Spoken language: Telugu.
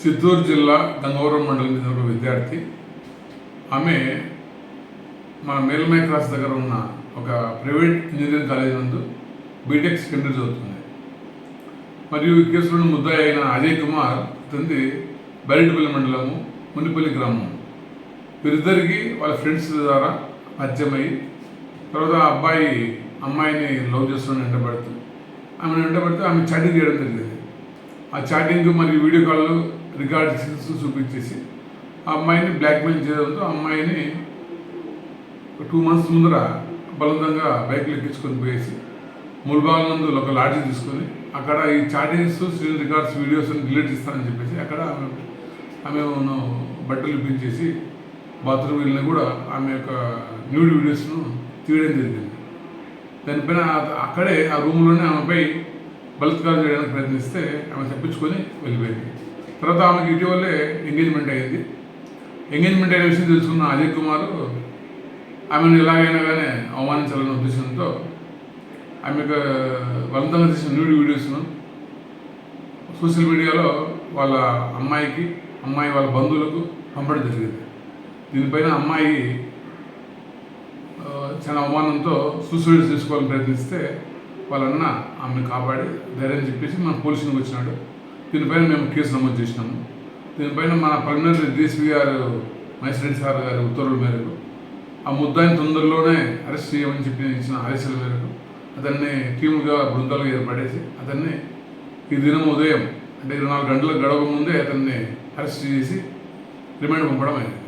చిత్తూరు జిల్లా గంగవరం మండలం చెందిన ఒక విద్యార్థి. ఆమె మన మేల్మై క్రాస్ దగ్గర ఉన్న ఒక ప్రైవేట్ ఇంజనీరింగ్ కాలేజ్ నందు బీటెక్ సెకండరీ చదువుతుంది. మరియు ఈ కేసులో ముద్దాయి అయిన అజయ్ కుమార్ ఇతనిది బైరెడ్డిపల్లి మండలము మునిపల్లి గ్రామం వీరిద్దరికి వాళ్ళ ఫ్రెండ్స్ ద్వారా పరిచయమై తర్వాత ఆ అబ్బాయి అమ్మాయిని లవ్ చేస్తున్న వెంటబడుతూ ఆమెను వెంటబడితే ఆమె చాటింగ్ చేయడం జరిగింది. ఆ చాటింగ్ మరియు వీడియో కాల్ రికార్డ్ చేసి చూపించేసి ఆ అమ్మాయిని బ్లాక్మెయిల్ చేయడంతో అమ్మాయిని టూ మంత్స్ ముందర బలవంతంగా బైక్లు ఎక్కించుకొని పోయేసి ముల్బాగ్ నందు ఒక లాడ్జీ తీసుకొని అక్కడ ఈ chattings screen records videos delete ఇస్తానని చెప్పేసి అక్కడ ఆమె ఆమె బట్టలు ఇప్పించేసి బాత్రూమ్ వెళ్ళినా కూడా ఆమె యొక్క న్యూడ్ వీడియోస్ను తీయడం జరిగింది. దానిపైన అక్కడే ఆ రూమ్లోనే ఆమెపై బలత్కారం చేయడానికి ప్రయత్నిస్తే ఆమె తప్పించుకొని వెళ్ళిపోయింది. తర్వాత ఆమెకి ఇటీవలే ఎంగేజ్మెంట్ అయ్యింది ఎంగేజ్మెంట్ అయిన విషయం తెలుసుకున్న అజయ్ కుమార్ ఆమెను ఎలాగైనా కానీ అవమానించాలనే ఉద్దేశంతో ఆమెకు బలవంతంగా తీసిన న్యూడ్ వీడియోస్ను సోషల్ మీడియాలో వాళ్ళ అమ్మాయికి అమ్మాయి వాళ్ళ బంధువులకు పంపడం జరిగింది. దీనిపైన అమ్మాయి చాలా అవమానంతో సూసైడ్ చేసుకోవాలని ప్రయత్నిస్తే వాళ్ళన్న ఆమెను కాపాడి ధైర్యం చెప్పేసి మన పోలీసులకు వచ్చినాడు. దీనిపైన మేము కేసు నమోదు చేసినాము. దీనిపైన మన పల్మినరీ డిఎస్పీ గారు మహేష్ రెడ్డి సార్ గారి ఉత్తర్వుల మేరకు ఆ ముద్దాయిని తొందరలోనే అరెస్ట్ చేయమని చెప్పి ఇచ్చిన ఆదేశాల మేరకు అతన్ని టీములుగా బృందాలుగా ఏర్పడేసి అతన్ని ఈ దినం ఉదయం అంటే ఇరవై నాలుగు గంటలకు గడవక ముందే అతన్ని అరెస్ట్ చేసి రిమాండ్ పంపడం అయింది.